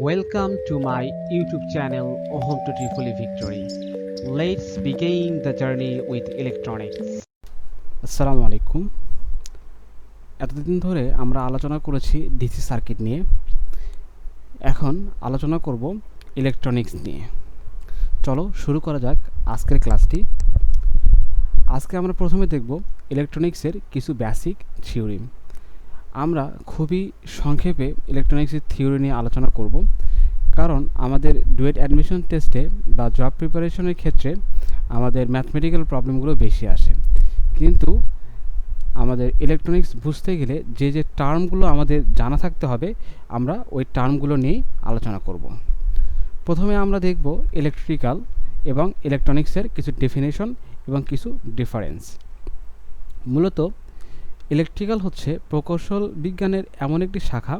Welcome to my YouTube channel Home to Tripoli Victory. Let's begin the journey with electronics. আসসালামু আলাইকুম এতদিন ধরে আমরা আলোচনা করেছি ডিসি সার্কিট নিয়ে। এখন আলোচনা করব ইলেকট্রনিক্স নিয়ে। চলো শুরু করা যাক আজকের ক্লাসটি। আজকে আমরা প্রথমে দেখব ইলেকট্রনিক্সের কিছু বেসিক থিওরি আমরা খুবই সংক্ষেপে ইলেকট্রনিক্সের থিওরি নিয়ে আলোচনা করব। কারণ আমাদের ডুয়েট অ্যাডমিশন টেস্টে বা জব প্রিপারেশনের ক্ষেত্রে আমাদের ম্যাথমেটিক্যাল প্রবলেমগুলো বেশি আসে। কিন্তু আমাদের ইলেকট্রনিক্স বুঝতে গেলে যে যে টার্মগুলো আমাদের জানা থাকতে হবে, আমরা ওই টার্মগুলো নিয়েই আলোচনা করব। প্রথমে আমরা দেখব ইলেকট্রিক্যাল এবং ইলেকট্রনিক্সের কিছু ডেফিনেশন এবং কিছু ডিফারেন্স মূলত ইলেকট্রিক্যাল হচ্ছে প্রকৌশল বিজ্ঞানের এমন একটি শাখা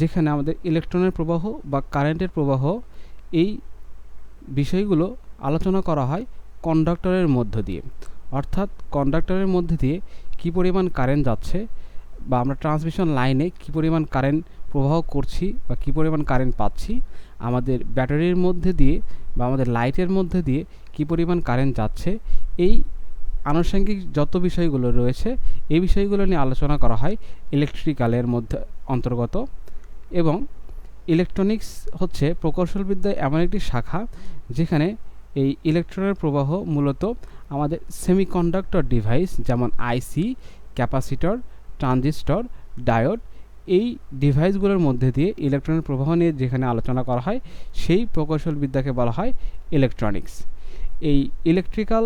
যেখানে আমাদের ইলেকট্রনের প্রবাহ বা কারেন্টের প্রবাহ এই বিষয়গুলো আলোচনা করা হয় কন্ডাক্টরের মধ্য দিয়ে। অর্থাৎ কন্ডাক্টরের মধ্যে দিয়ে কী পরিমাণ কারেন্ট যাচ্ছে বা আমরা ট্রান্সমিশন লাইনে কী পরিমাণ কারেন্ট প্রবাহ করছি বা কী পরিমাণ কারেন্ট পাচ্ছি, আমাদের ব্যাটারির মধ্যে দিয়ে বা আমাদের লাইটের মধ্যে দিয়ে কী পরিমাণ কারেন্ট যাচ্ছে, এই আনুষঙ্গিক যত বিষয়গুলো রয়েছে, এই বিষয়গুলো নিয়ে আলোচনা করা হয় ইলেকট্রিক্যালের মধ্যে অন্তর্গত এবং ইলেকট্রনিক্স হচ্ছে প্রকৌশলবিদ্যায় এমন একটি শাখা যেখানে এই ইলেকট্রনের প্রবাহ মূলত আমাদের সেমিকন্ডাক্টর ডিভাইস যেমন আইসি, ক্যাপাসিটর, ট্রানজিস্টর, ডায়োড এই ডিভাইসগুলোর মধ্যে দিয়ে ইলেকট্রনের প্রবাহ নিয়ে যেখানে আলোচনা করা হয়, সেই প্রকৌশলবিদ্যাকে বলা হয় ইলেকট্রনিক্স। এই ইলেকট্রিক্যাল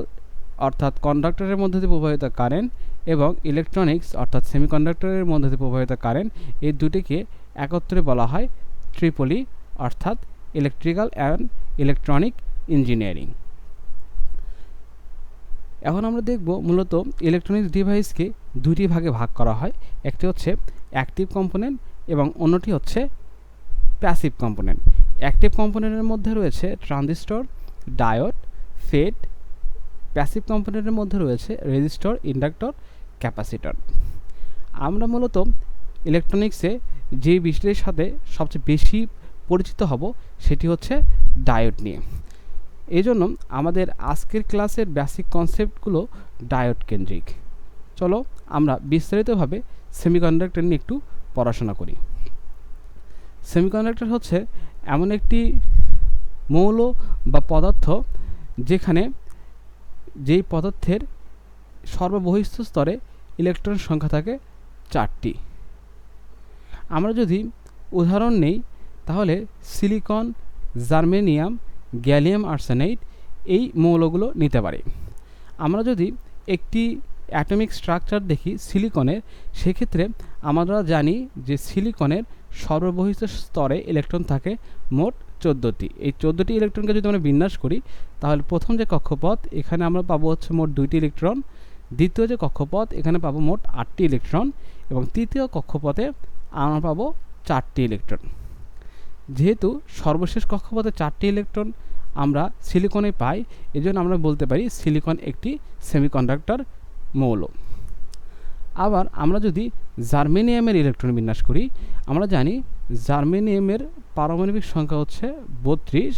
অর্থাৎ কন্ডাক্টরের মধ্যে দিয়ে প্রবাহিত কারেন্ট এবং ইলেকট্রনিক্স অর্থাৎ সেমিকন্ডাক্টরের মধ্যে দিয়ে প্রবাহিত কারেন্ট, এই দুটিকে একত্রে বলা হয় ট্রিপলি অর্থাৎ ইলেকট্রিক্যাল অ্যান্ড ইলেকট্রনিক ইঞ্জিনিয়ারিং এখন আমরা দেখব মূলত ইলেকট্রনিক্স ডিভাইসকে দুটি ভাগে ভাগ করা হয়, একটি হচ্ছে অ্যাক্টিভ কম্পোনেন্ট এবং অন্যটি হচ্ছে প্যাসিভ কম্পোনেন্ট অ্যাক্টিভ কম্পোনেন্টের মধ্যে রয়েছে ট্রানজিস্টর ডায়োড ফেড প্যাসিভ কম্পোনেন্টের মধ্যে রয়েছে রেজিস্টর, ইন্ডাক্টর, ক্যাপাসিটর। আমরা মূলত ইলেকট্রনিক্সে যে বিষয়টির সাথে সবচেয়ে বেশি পরিচিত হব সেটি হচ্ছে ডায়োড নিয়ে। এই জন্য আমাদের আজকের ক্লাসের বেসিক কনসেপ্টগুলো ডায়োড কেন্দ্রিক। চলো আমরা বিস্তারিতভাবে সেমিকন্ডাক্টর নিয়ে একটু পড়াশোনা করি। সেমিকন্ডাক্টর হচ্ছে এমন একটি মৌল বা পদার্থ যেখানে যেই পদার্থের সর্ববহিস্থ স্তরে ইলেকট্রন সংখ্যা থাকে চারটি। আমরা যদি উদাহরণ নেই, তাহলে সিলিকন, জার্মেনিয়াম, গ্যালিয়াম আর্সেনাইড এই মৌলগুলো নিতে পারি। আমরা যদি একটি অ্যাটমিক স্ট্রাকচার দেখি সিলিকনের, সেক্ষেত্রে আমরা জানি যে সিলিকনের সর্ববহিষ্ঠ স্তরে ইলেকট্রন থাকে মোট চোদ্দোটি। এই চোদ্দোটি ইলেকট্রনকে যদি আমরা বিন্যাস করি, তাহলে প্রথম যে কক্ষপথ, এখানে আমরা পাবো হচ্ছে মোট দুইটি ইলেকট্রন দ্বিতীয় যে কক্ষপথ, এখানে পাবো মোট আটটি ইলেকট্রন এবং তৃতীয় কক্ষপথে আমরা পাবো চারটি ইলেকট্রন যেহেতু সর্বশেষ কক্ষপথে চারটি ইলেকট্রন আমরা সিলিকনে পাই, এজন্য আমরা বলতে পারি সিলিকন একটি সেমিকন্ডাক্টর মৌল। আবার আমরা যদি জার্মেনিয়ামের ইলেকট্রন বিন্যাস করি, আমরা জানি জার্মেনিয়ামের পারমাণবিক সংখ্যা হচ্ছে বত্রিশ।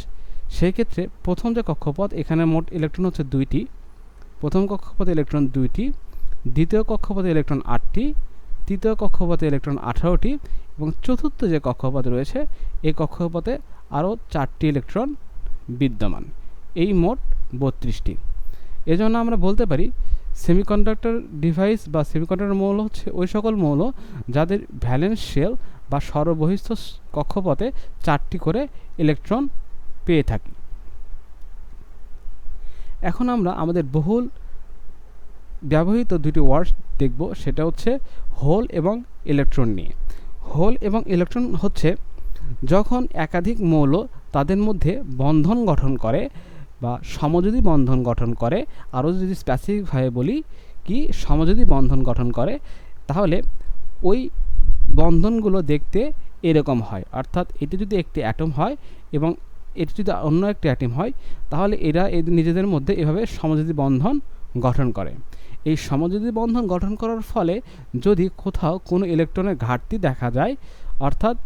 সেক্ষেত্রে প্রথম যে কক্ষপথ, এখানে মোট ইলেকট্রন হচ্ছে দুইটি। প্রথম কক্ষপথে ইলেকট্রন দুইটি, দ্বিতীয় কক্ষপথে ইলেকট্রন আটটি, তৃতীয় কক্ষপথে ইলেকট্রন আঠারোটি এবং চতুর্থ যে কক্ষপথ রয়েছে, এই কক্ষপথে আরও চারটি ইলেকট্রন বিদ্যমান। এই মোট বত্রিশটি। এজন্য আমরা বলতে পারি, সেমিকন্ডাক্টর ডিভাইস বা সেমিকন্ডাক্টর মৌল হচ্ছে ওই সকল মৌল যাদের ভ্যালেন্স শেল বা সর্ববহিস্থ কক্ষপথে চারটি করে ইলেকট্রন পেয়ে থাকি। এখন আমরা আমাদের বহুল ব্যবহৃত দুটি ওয়ার্ড দেখব, সেটা হচ্ছে হোল এবং ইলেকট্রন নিয়ে। হোল এবং ইলেকট্রন হচ্ছে যখন একাধিক মৌল তাদের মধ্যে বন্ধন গঠন করে বা সমযোজী বন্ধন গঠন করে। আরও যদি স্পেসিফিকভাবে বলি কি সমযোজী বন্ধন গঠন করে, তাহলে ওই বন্ধনগুলো দেখতে এরকম হয়। অর্থাৎ এটি যদি একটি অ্যাটম হয় এবং এটি যদি অন্য একটি অ্যাটম হয়, তাহলে এরা এদের নিজেদের মধ্যে এভাবে সমযোজী বন্ধন গঠন করে। এই সমযোজী বন্ধন গঠন করার ফলে যদি কোথাও কোনো ইলেকট্রনের ঘাটতি দেখা যায়, অর্থাৎ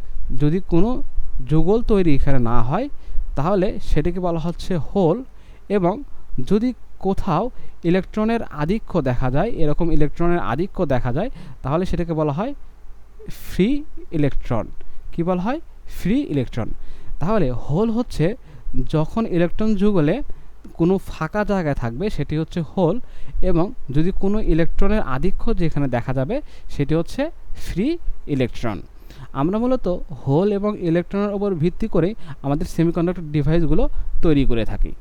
যদি কোনো যুগল তৈরি এখানে না হয়, তাহলে সেটিকে বলা হচ্ছে হোল এবং যদি কোথাও ইলেকট্রনের আধিক্য দেখা যায়, এরকম ইলেকট্রনের আধিক্য দেখা যায়, তাহলে সেটাকে বলা হয় ফ্রি ইলেকট্রন। কি বলা হয়? Free electron. তাহলে হোল হচ্ছে যখন ইলেকট্রন যুগলে কোনো ফাঁকা জায়গায় থাকবে, সেটি হচ্ছে হোল এবং যদি কোনো ইলেকট্রনের আধিক্য যেখানে দেখা যাবে, সেটি হচ্ছে ফ্রি ইলেকট্রন। আমরা মূলত হোল এবং ইলেকট্রনের উপর ভিত্তি করে আমাদের সেমিকন্ডাক্টর ডিভাইসগুলো তৈরি করে থাকি।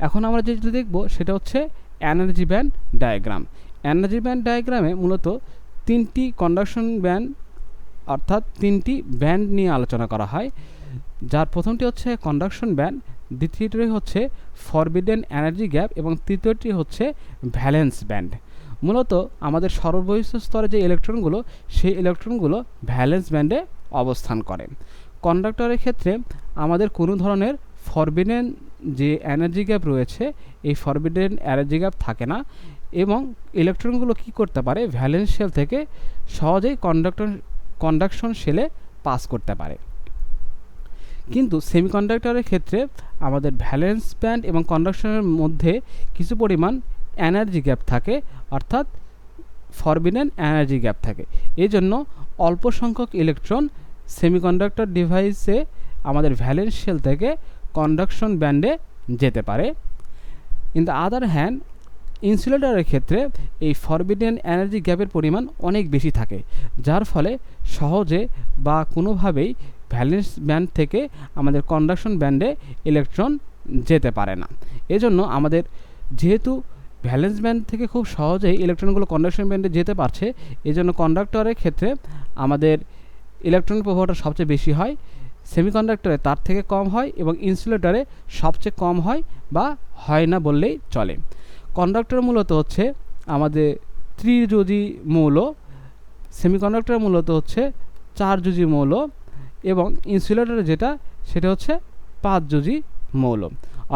এখন আমরা যেটা দেখব, সেটা হচ্ছে energy band diagram. Energy band ডায়াগ্রামে মূলত তিনটি কন্ডাকশন ব্যান্ড অর্থাৎ তিনটি ব্যান্ড নিয়ে আলোচনা করা হয়। যার প্রথমটি হচ্ছে কন্ডাকশন ব্যান্ড দ্বিতীয়টি হচ্ছে ফরবিডেন এনার্জি গ্যাপ এবং তৃতীয়টি হচ্ছে ভ্যালেন্স ব্যান্ড মূলত আমাদের সর্ববহিষ্ঠ স্তরে যে ইলেকট্রনগুলো সেই ইলেকট্রনগুলো ভ্যালেন্স ব্যান্ডে অবস্থান করে। কন্ডাক্টরের ক্ষেত্রে আমাদের কোনো ধরনের ফরবিডেন যে এনার্জি গ্যাপ রয়েছে, এই ফরবিডেন এনার্জি গ্যাপ থাকে না। এবং ইলেকট্রনগুলো কি করতে পারে? ভ্যালেন্স শেল থেকে সহজেই কন্ডাক্টর কন্ডাকশন শেলে পাস করতে পারে। কিন্তু সেমিকন্ডাক্টরের ক্ষেত্রে আমাদের ভ্যালেন্স ব্যান্ড এবং কন্ডাকশনের মধ্যে কিছু পরিমাণ এনার্জি গ্যাপ থাকে, অর্থাৎ ফরবিডেন এনার্জি গ্যাপ থাকে। এই জন্য অল্প সংখ্যক ইলেকট্রন সেমিকন্ডাক্টর ডিভাইসে আমাদের ভ্যালেন্স শেল থেকে কন্ডাকশন ব্যান্ডে যেতে পারে। ইন দ্য আদার হ্যান্ড ইনসুলেটরের ক্ষেত্রে এই ফরবিডেন এনার্জি গ্যাপের পরিমাণ অনেক বেশি থাকে, যার ফলে সহজে বা কোনোভাবেই ভ্যালেন্স ব্যান্ড থেকে আমাদের কন্ডাকশন ব্যান্ডে ইলেকট্রন যেতে পারে না। এজন্য আমাদের যেহেতু ভ্যালেন্স ব্যান্ড থেকে খুব সহজেই ইলেকট্রনগুলো কন্ডাকশন ব্যান্ডে যেতে পারছে, এজন্য কন্ডাক্টরের ক্ষেত্রে আমাদের ইলেকট্রনের প্রভাবটা সবচেয়ে বেশি হয়, সেমিকন্ডাক্টরে তার থেকে কম হয় এবং ইনসুলেটরে সবচেয়ে কম হয় বা হয় না বললেই চলে। কন্ডাক্টর মূলত হচ্ছে আমাদের ত্রিযোজি মৌল সেমিকন্ডাক্টর মূলত হচ্ছে চার যোজি মৌল এবং ইনসুলেটরে যেটা, সেটা হচ্ছে পাঁচ যোজি মৌল।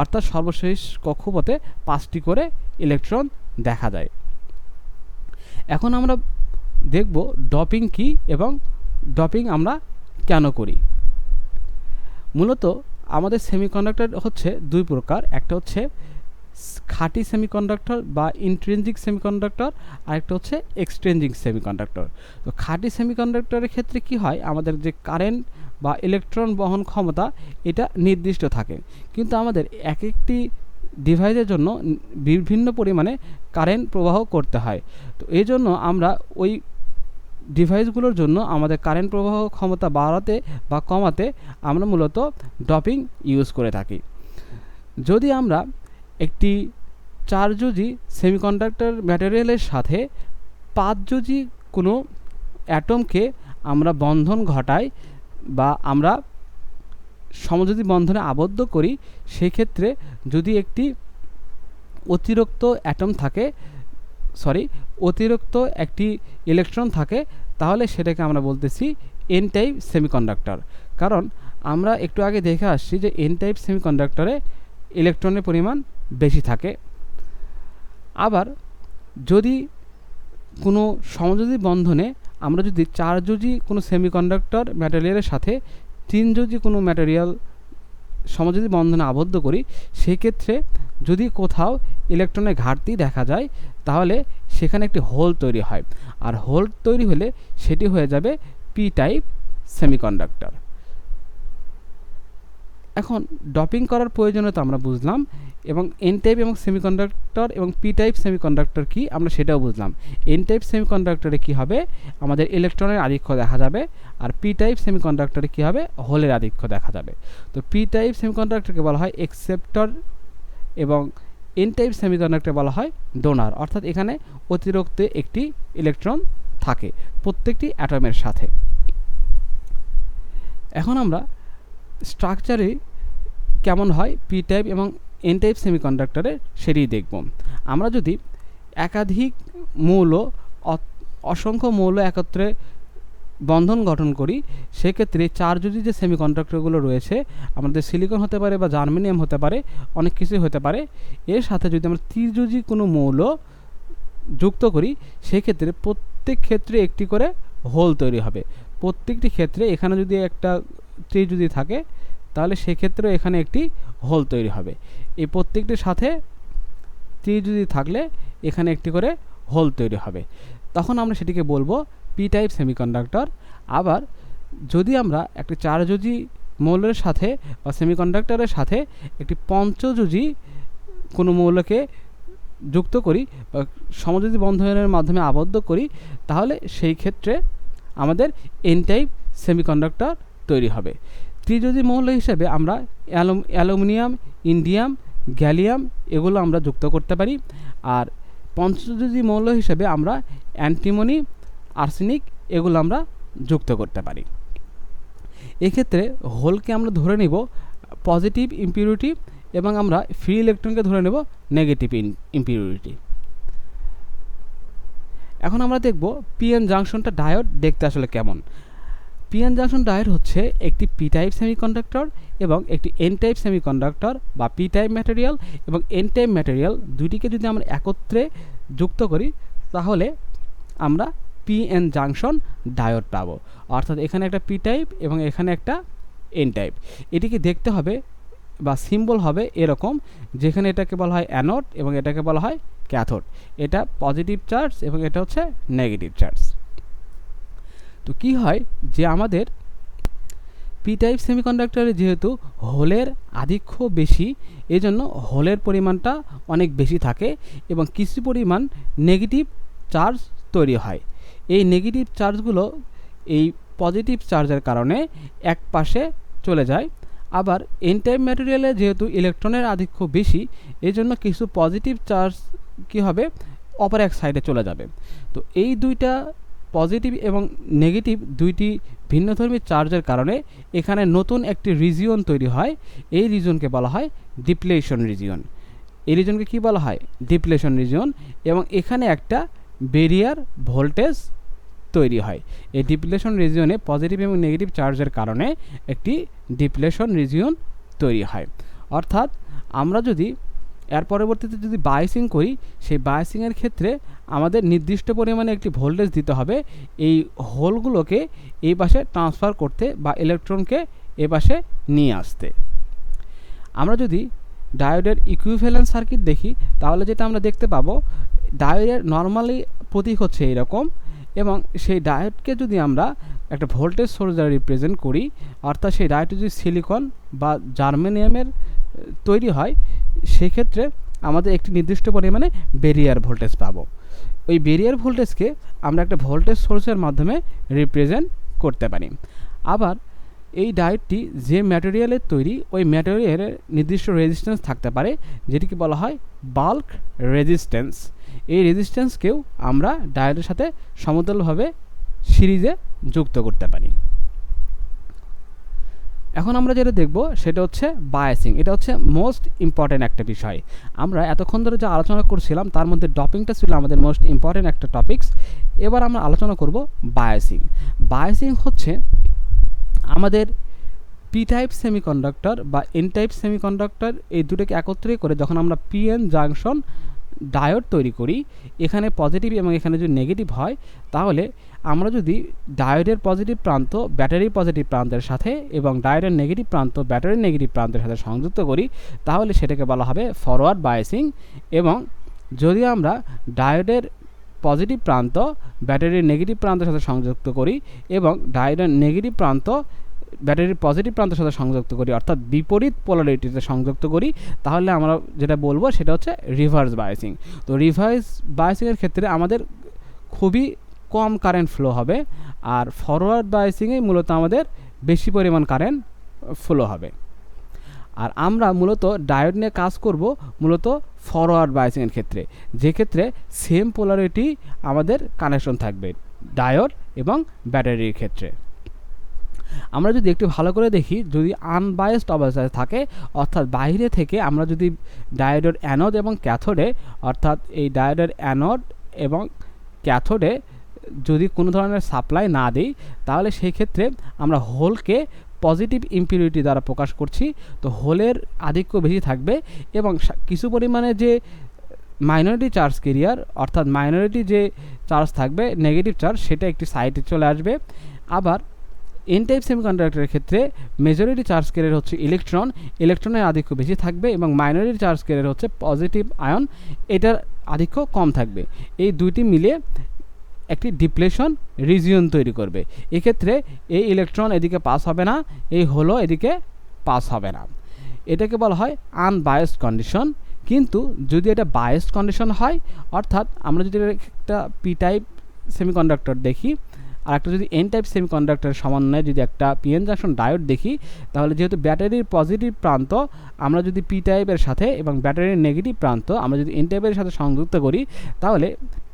অর্থাৎ সর্বশেষ কক্ষপথে পাঁচটি করে ইলেকট্রন দেখা যায়। এখন আমরা দেখব ডপিং কি এবং ডপিং আমরা কেন করি। মূলত আমাদের সেমিকন্ডাক্টর হচ্ছে দুই প্রকার, একটা হচ্ছে খাঁটি সেমিকন্ডাক্টর বা ইন্ট্রেনজিক সেমিকন্ডাক্টর আরেকটা হচ্ছে এক্সট্রেনজিক সেমিকন্ডাক্টর তো খাঁটি সেমিকন্ডাক্টরের ক্ষেত্রে কি হয়? আমাদের যে কারেন্ট বা ইলেকট্রন বহন ক্ষমতা, এটা নির্দিষ্ট থাকে। কিন্তু আমাদের এক একটি ডিভাইসের জন্য বিভিন্ন পরিমাণে কারেন্ট প্রবাহ করতে হয়। তো এই জন্য আমরা ওই ডিভাইসগুলোর জন্য আমাদের কারেন্ট প্রবাহ ক্ষমতা বাড়াতে বা কমাতে আমরা মূলত ডপিং ইউজ করে থাকি। যদি আমরা একটি চার যোজি সেমিকন্ডাক্টর ম্যাটেরিয়ালের সাথে পাঁচ যোজি কোনো অ্যাটমকে আমরা বন্ধন ঘটাই বা আমরা সমযোজী বন্ধনে আবদ্ধ করি, সেক্ষেত্রে যদি একটি অতিরিক্ত অ্যাটম থাকে সরি অতিরিক্ত একটি ইলেকট্রন থাকে, তাহলে সেটাকে আমরা বলতেছি এন টাইপ সেমিকন্ডাক্টর কারণ আমরা একটু আগে দেখে আসছি যে এন টাইপ সেমিকন্ডাক্টরে ইলেকট্রনের পরিমাণ বেশি থাকে। আবার যদি কোনো সমযোজী বন্ধনে আমরা যদি চার যোজি কোনো সেমিকন্ডাক্টর ম্যাটেরিয়ালের সাথে তিন যোজি কোনো ম্যাটেরিয়াল সমযোজী বন্ধনে আবদ্ধ করি, সেক্ষেত্রে যদি কোথাও ইলেকট্রনের ঘাটতি দেখা যায়, তাহলে সেখানে একটি হোল তৈরি হয়। আর হোল তৈরি হলে সেটি হয়ে যাবে পি টাইপ সেমিকন্ডাক্টর। এখন ডপিং করার প্রয়োজনীয়তা আমরা বুঝলাম এবং এন টাইপ এবং সেমিকন্ডাক্টর এবং পি টাইপ সেমিকন্ডাক্টর কি আমরা সেটাও বুঝলাম। এন টাইপ সেমিকন্ডাক্টরে কি হবে? আমাদের ইলেকট্রনের আধিক্য দেখা যাবে আর পি টাইপ সেমিকন্ডাক্টরে কি হবে? হোলের আধিক্য দেখা যাবে। তো পি টাইপ সেমিকন্ডাক্টরকে বলা হয় এক্সেপ্টর এবং এন টাইপ সেমিকন্ডাক্টর বলা হয় ডোনার অর্থাৎ এখানে অতিরিক্ত একটি ইলেকট্রন থাকে প্রত্যেকটি অ্যাটমের সাথে। এখন আমরা স্ট্রাকচারে কেমন হয়? পি টাইপ এবং এন টাইপ সেমিকন্ডাক্টরে সেটি দেখব। আমরা যদি একাধিক মৌল অসংখ্য মৌল একত্রে বন্ধন গঠন করি, সেক্ষেত্রে চার যদি যে সেমিকন্ডাক্টরগুলো রয়েছে, আমাদের সিলিকন হতে পারে বা জার্মেনিয়াম হতে পারে, অনেক কিছুই হতে পারে। এর সাথে যদি আমরা ত্রিযোজি কোনো মৌল যুক্ত করি, সেক্ষেত্রে প্রত্যেক ক্ষেত্রে একটি করে হোল তৈরি হবে। প্রত্যেকটি ক্ষেত্রে এখানে যদি একটা ট্রি যদি থাকে, তাহলে সেক্ষেত্রেও এখানে একটি হোল তৈরি হবে। এই প্রত্যেকটির সাথে ট্রি যদি থাকলে, এখানে একটি করে হোল তৈরি হবে। তখন আমরা সেটিকে বলব পি টাইপ সেমিকন্ডাক্টর আবার যদি আমরা একটি চারযোজি মৌলের সাথে বা সেমিকন্ডাক্টরের সাথে একটি পঞ্চযোজি কোনো মৌলকে যুক্ত করি বা সমযোজী বন্ধনের মাধ্যমে আবদ্ধ করি, তাহলে সেই ক্ষেত্রে আমাদের এন টাইপ সেমিকন্ডাক্টর তৈরি হবে। ত্রিযোজী মৌল হিসেবে আমরা অ্যালুম, অ্যালুমিনিয়াম, ইন্ডিয়াম, গ্যালিয়াম এগুলো আমরা যুক্ত করতে পারি। আর পঞ্চযোজী মৌল হিসেবে আমরা অ্যান্টিমনি, আর্সেনিক এগুলো আমরা যুক্ত করতে পারি। এক্ষেত্রে হোলকে আমরা ধরে নিব পজিটিভ ইম্পিউরিটি এবং আমরা ফ্রি ইলেকট্রনকে ধরে নেব নেগেটিভ ইম্পিউরিটি। এখন আমরা দেখব পিএন জাংশনটা ডায়োড দেখতে আসলে কেমন। পিএন জাংশন ডায়োড হচ্ছে একটি পি টাইপ সেমিকন্ডাক্টর এবং একটি এন টাইপ সেমিকন্ডাক্টর বা পি টাইপ ম্যাটেরিয়াল এবং এন টাইপ ম্যাটেরিয়াল দুইটিকে যদি আমরা একত্রে যুক্ত করি, তাহলে আমরা পিএন জাংশন ডায়োড পাবো। অর্থাৎ এখানে একটা পি টাইপ এবং এখানে একটা এন টাইপ এটিকে দেখতে হবে বা সিম্বল হবে এরকম, যেখানে এটাকে বলা হয় অ্যানোড এবং এটাকে বলা হয় ক্যাথোড এটা পজিটিভ চার্জ এবং এটা হচ্ছে নেগেটিভ চার্জ তো কি হয় যে আমাদের পি টাইপ সেমিকন্ডাক্টরে যেহেতু হোলের আধিক্য বেশি, এজন্য হোলের পরিমাণটা অনেক বেশি থাকে এবং কিছু পরিমাণ নেগেটিভ চার্জ তৈরি হয়। এই নেগেটিভ চার্জগুলো এই পজিটিভ চার্জের কারণে এক পাশে চলে যায়। আবার এন টাইপ ম্যাটেরিয়ালে যেহেতু ইলেকট্রনের আধিক্য বেশি, এজন্য কিছু পজিটিভ চার্জ কী হবে? অপর এক সাইডে চলে যাবে। তো এই দুইটা পজিটিভ এবং নেগেটিভ দুইটি ভিন্নধর্মী চার্জের কারণে এখানে নতুন একটি রিজিয়ন তৈরি হয়। এই রিজনকে বলা হয় ডিপ্লেশন রিজিয়ন। এই রিজনকে কী বলা হয়? ডিপ্লেশন রিজিয়ন এবং এখানে একটা বেরিয়ার ভোল্টেজ তৈরি হয়। এই ডিপ্লেশন রিজিয়নে পজিটিভ এবং নেগেটিভ চার্জের কারণে একটি ডিপ্লেশন রিজিয়ন তৈরি হয়। অর্থাৎ আমরা যদি এর পরবর্তীতে যদি বায়াসিং করি, সেই বায়াসিংয়ের ক্ষেত্রে আমাদের নির্দিষ্ট পরিমাণে একটি ভোল্টেজ দিতে হবে। এই হোলগুলোকে এই পাশে ট্রান্সফার করতে বা ইলেকট্রনকে এ পাশে নিয়ে আসতে। আমরা যদি ডায়োডের ইকুইভ্যালেন্স সার্কিট দেখি, তাহলে যেটা আমরা দেখতে পাবো ডায়োডের নর্মালি প্রতীক হচ্ছে এরকম এবং সেই ডায়োডকে যদি আমরা একটা ভোল্টেজ সোর্স দ্বারা রিপ্রেজেন্ট করি, অর্থাৎ সেই ডায়োড যদি সিলিকন বা জার্মেনিয়ামের তৈরি হয় সেক্ষেত্রে আমাদের একটি নির্দিষ্ট পরিমাণে বেরিয়ার ভোল্টেজ পাবো। ওই বেরিয়ার ভোল্টেজকে আমরা একটা ভোল্টেজ সোর্সের মাধ্যমে রিপ্রেজেন্ট করতে পারি। আবার এই ডায়োডটি যে ম্যাটেরিয়ালের তৈরি, ওই ম্যাটেরিয়ালের নির্দিষ্ট রেজিস্ট্যান্স থাকতে পারে, যেটিকে বলা হয় বাল্ক রেজিস্ট্যান্স এই রেজিস্ট্যান্সকেও আমরা ডায়োডের সাথে সমতলভাবে সিরিজে যুক্ত করতে পারি। এখন আমরা যেটা দেখব সেটা হচ্ছে বায়াসিং এটা হচ্ছে মোস্ট ইম্পর্ট্যান্ট একটা বিষয়। আমরা এতক্ষণ ধরে যা আলোচনা করছিলাম, তার মধ্যে ডপিংটা ছিল আমাদের মোস্ট ইম্পর্ট্যান্ট একটা টপিকস এবার আমরা আলোচনা করব বায়াসিং বায়াসিং হচ্ছে আমাদের পি টাইপ সেমিকন্ডাক্টর বা এন টাইপ সেমিকন্ডাক্টর এই দুটোকে একত্রে করে যখন আমরা পিএন জাংশন ডায়োড তৈরি করি, এখানে পজিটিভ এবং এখানে যদি নেগেটিভ হয়, তাহলে আমরা যদি ডায়োডের পজিটিভ প্রান্ত, ব্যাটারি পজিটিভ প্রান্তের সাথে এবং ডায়োডের নেগেটিভ প্রান্ত ব্যাটারির নেগেটিভ প্রান্তের সাথে সংযুক্ত করি, তাহলে সেটাকে বলা হবে ফরওয়ার্ড বায়াসিং এবং যদি আমরা ডায়োডের পজিটিভ প্রান্ত, ব্যাটারির নেগেটিভ প্রান্তের সাথে সংযুক্ত করি এবং ডায়োডের নেগেটিভ প্রান্ত, ব্যাটারির পজিটিভ প্রান্তের সাথে সংযুক্ত করি, অর্থাৎ বিপরীত পোলারিটিতে সংযুক্ত করি, তাহলে আমরা যেটা বলব সেটা হচ্ছে রিভার্স বায়াসিং তো রিভার্স বায়াসিংয়ের ক্ষেত্রে আমাদের খুবই কম কারেন্ট ফ্লো হবে, আর ফরওয়ার্ড বায়াসিংয়ে মূলত আমাদের বেশি পরিমাণ কারেন্ট ফ্লো হবে। আর আমরা মূলত ডায়োড নিয়ে কাজ করব মূলত ফরওয়ার্ড বায়াসিংয়ের ক্ষেত্রে, যে ক্ষেত্রে সেম পোলারিটি আমাদের কানেকশন থাকবে ডায়োড এবং ব্যাটারির ক্ষেত্রে। আমরা যদি একটু ভালো করে দেখি, যদি আনবায়াসড অবস্থায় থাকে, অর্থাৎ বাইরে থেকে আমরা যদি ডায়োডের অ্যানোড এবং ক্যাথোডে অর্থাৎ এই ডায়োডের অ্যানোড এবং ক্যাথোডে যদি কোনো ধরনের সাপ্লাই না দিই, তাহলে সেই ক্ষেত্রে আমরা হোলকে পজিটিভ ইম্পিউরিটি দ্বারা প্রকাশ করছি। তো হোলের আধিক্য বেশি থাকবে এবং কিছু পরিমাণে যে মাইনরিটি চার্জ কেরিয়ার অর্থাৎ মাইনরিটি যে চার্জ থাকবে নেগেটিভ চার্জ সেটা একটি সাইডে চলে আসবে। আবার এন টাইপ সেমিকন্ডাক্টরের ক্ষেত্রে মেজরিটি চার্জ কেরিয়ার হচ্ছে ইলেকট্রন ইলেকট্রনের আধিক্য বেশি থাকবে এবং মাইনরিটি চার্জ কেরিয়ার হচ্ছে পজিটিভ আয়ন এটার আধিক্য কম থাকবে। এই দুইটি মিলে একটি ডিপ্লেশন রিজিয়ন তৈরি করবে। এক্ষেত্রে এই ইলেকট্রন এদিকে পাস হবে না, এই হলো এদিকে পাস হবে না। এটাকে বলা হয় আনবায়াসড কন্ডিশন। কিন্তু যদি এটা বায়াসড কন্ডিশন হয়, অর্থাৎ আমরা যদি একটা পি টাইপ সেমিকন্ডাক্টর দেখি আর একটা যদি এন টাইপ সেমিকন্ডাক্টরের সমন্বয়ে যদি একটা পিএন জাংশন ডায়োড দেখি, তাহলে যেহেতু ব্যাটারির পজিটিভ প্রান্ত, আমরা যদি পি টাইপের সাথে এবং ব্যাটারির নেগেটিভ প্রান্ত, আমরা যদি এন টাইপের সাথে সংযুক্ত করি, তাহলে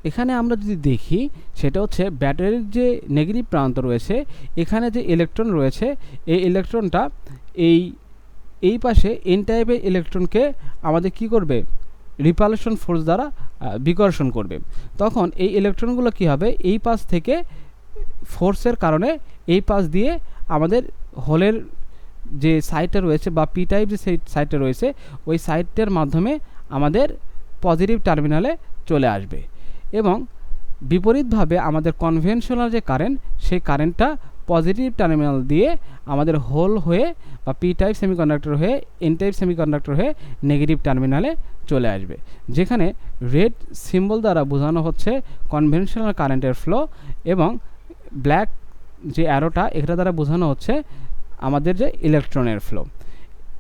এখানে আমরা যদি দেখি, সেটা হচ্ছে ব্যাটারির যে নেগেটিভ প্রান্ত রয়েছে, এখানে যে ইলেকট্রন রয়েছে, এই ইলেকট্রনটা এই এই পাশে এন টাইপের ইলেকট্রনকে আমাদের কি করবে? রিপালেশন ফোর্স দ্বারা বিকর্ষণ করবে। তখন এই ইলেকট্রনগুলো কি হবে? এই পাশ থেকে ফোর্সের কারণে এই পাশ দিয়ে আমাদের হোলের যে সাইডটা রয়েছে বা পি টাইপ যে সাইটটা রয়েছে, ওই সাইডটার মাধ্যমে আমাদের পজিটিভ টার্মিনালে চলে আসবে। এবং বিপরীতভাবে আমাদের কনভেনশনাল যে কারেন্ট সেই কারেন্টটা পজিটিভ টার্মিনাল দিয়ে আমাদের হোল হয়ে বা পি টাইপ সেমিকন্ডাক্টর হয়ে এন টাইপ সেমিকন্ডাক্টর হয়ে নেগেটিভ টার্মিনালে চলে আসবে। যেখানে রেড সিম্বল দ্বারা বোঝানো হচ্ছে কনভেনশনাল কারেন্টের ফ্লো এবং ব্ল্যাক যে অ্যারোটা এটা দ্বারা বোঝানো হচ্ছে আমাদের যে ইলেকট্রনের ফ্লো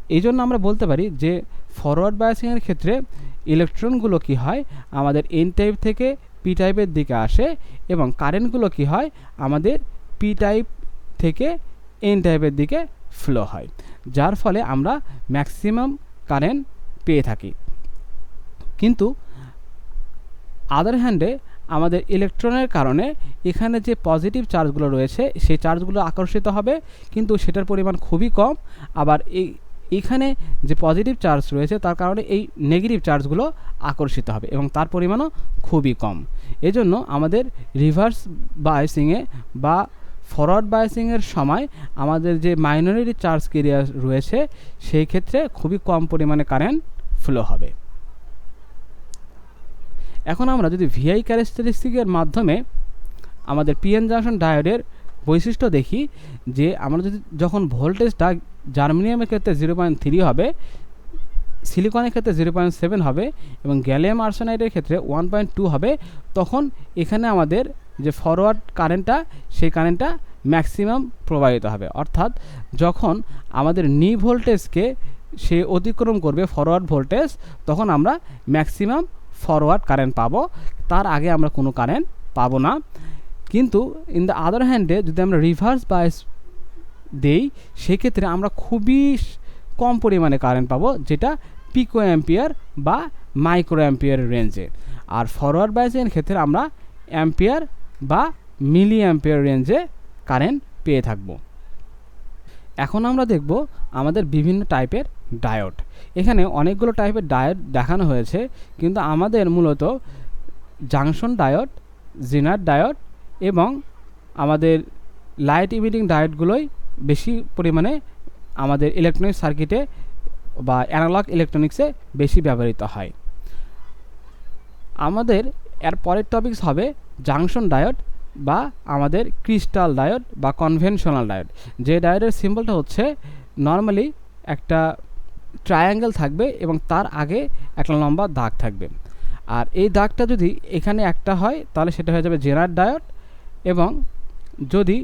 এই জন্য আমরা বলতে পারি যে ফরওয়ার্ড বায়াসিংয়ের ক্ষেত্রে ইলেকট্রনগুলো কি হয়? আমাদের এন টাইপ থেকে পি টাইপের দিকে আসে এবং কারেন্টগুলো কি হয়? আমাদের পি টাইপ থেকে এন টাইপের দিকে ফ্লো হয়। যার ফলে আমরা ম্যাক্সিমাম কারেন্ট পেয়ে থাকি। কিন্তু আদার হ্যান্ডে আমাদের ইলেকট্রনের কারণে এখানে যে পজিটিভ চার্জগুলো রয়েছে, সেই চার্জগুলো আকর্ষিত হবে, কিন্তু সেটার পরিমাণ খুবই কম। আবার এই, এখানে যে পজিটিভ চার্জ রয়েছে, তার কারণে এই নেগেটিভ চার্জগুলো আকর্ষিত হবে এবং তার পরিমাণও খুবই কম। এজন্য আমাদের রিভার্স বায়াসিংয়ে বা ফরওয়ার্ড বায়াসিংয়ের সময় আমাদের যে মাইনরিটি চার্জ কেরিয়ার রয়েছে, সেই ক্ষেত্রে খুবই কম পরিমাণে কারেন্ট ফ্লো হবে। এখন আমরা যদি ভিআই ক্যারেক্টারিস্টিকের মাধ্যমে আমাদের পিএন জাংশন ডায়োডের বৈশিষ্ট্য দেখি, যে আমরা যদি যখন ভোল্টেজটা জার্মিনিয়ামের ক্ষেত্রে জিরো পয়েন্ট থ্রি হবে সিলিকনের ক্ষেত্রে জিরো পয়েন্ট সেভেন হবে এবং গ্যালিয়াম আর্সেনাইডের ক্ষেত্রে ওয়ান পয়েন্ট টু হবে, তখন এখানে আমাদের যে ফরওয়ার্ড কারেন্টটা সেই কারেন্টটা ম্যাক্সিমাম প্রবাহিত হবে। অর্থাৎ যখন আমাদের নি ভোল্টেজকে সে অতিক্রম করবে ফরওয়ার্ড ভোল্টেজ তখন আমরা ম্যাক্সিমাম ফরওয়ার্ড কারেন্ট পাবো, তার আগে আমরা কোনো কারেন্ট পাবো না। কিন্তু ইন দ্য আদার হ্যান্ডে যদি আমরা রিভার্স বায়াস দেই, সেক্ষেত্রে আমরা খুবই কম পরিমাণে কারেন্ট পাবো, যেটা পিকো অ্যাম্পিয়ার বা মাইক্রো অ্যাম্পিয়ার রেঞ্জে আর ফরওয়ার্ড বায়াসের ক্ষেত্রে আমরা অ্যাম্পিয়ার বা মিলি অ্যাম্পিয়ার রেঞ্জে কারেন্ট পেয়ে থাকব। এখন আমরা দেখব আমাদের বিভিন্ন টাইপের ডায়োড। এখানে অনেকগুলো টাইপের ডায়োড দেখানো হয়েছে, কিন্তু আমাদের মূলত জাংশন ডায়োড, জিনার ডায়োড এবং আমাদের লাইট ইমিটিং ডায়োডগুলোই বেশি পরিমাণে আমাদের ইলেকট্রনিক সার্কিটে বা অ্যানালগ ইলেকট্রনিক্সে বেশি ব্যবহৃত হয়। আমাদের এর পরের টপিকস হবে জাংশন ডায়োড বা আমাদের ক্রিস্টাল ডায়োড বা কনভেনশনাল ডায়োড যে ডায়োডের সিম্বলটা হচ্ছে নর্মালি একটা ট্রায়াঙ্গেল থাকবে এবং তার আগে একটা লম্বা দাগ থাকবে। আর এই দাগটা যদি এখানে একটা হয়, তাহলে সেটা হয়ে যাবে জেনার ডায়োড এবং যদি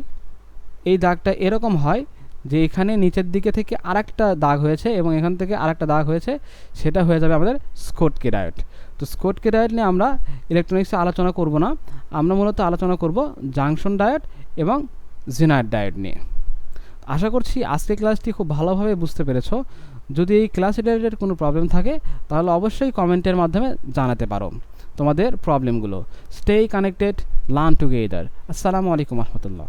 এই দাগটা এরকম হয় যে এখানে নিচের দিকে থেকে আরেকটা দাগ হয়েছে এবং এখান থেকে আরেকটা দাগ হয়েছে, সেটা হয়ে যাবে আমাদের স্কোটকে ডায়োড তো স্কোটকে ডায়েট নিয়ে আমরা ইলেকট্রনিক্সে আলোচনা করব না। আমরা মূলত আলোচনা করব জাংশন ডায়েট এবং জেনার ডায়েট নিয়ে। আশা করছি আজকের ক্লাসটি খুব ভালোভাবে বুঝতে পেরেছ। যদি এই ক্লাস রিলেটেড কোনো প্রবলেম থাকে, তাহলে অবশ্যই কমেন্টের মাধ্যমে জানাতে পারো তোমাদের প্রবলেমগুলো স্টে কানেক্টেড লার্ন টুগেদার আসসালামু আলাইকুম রহমতুল্লাহ।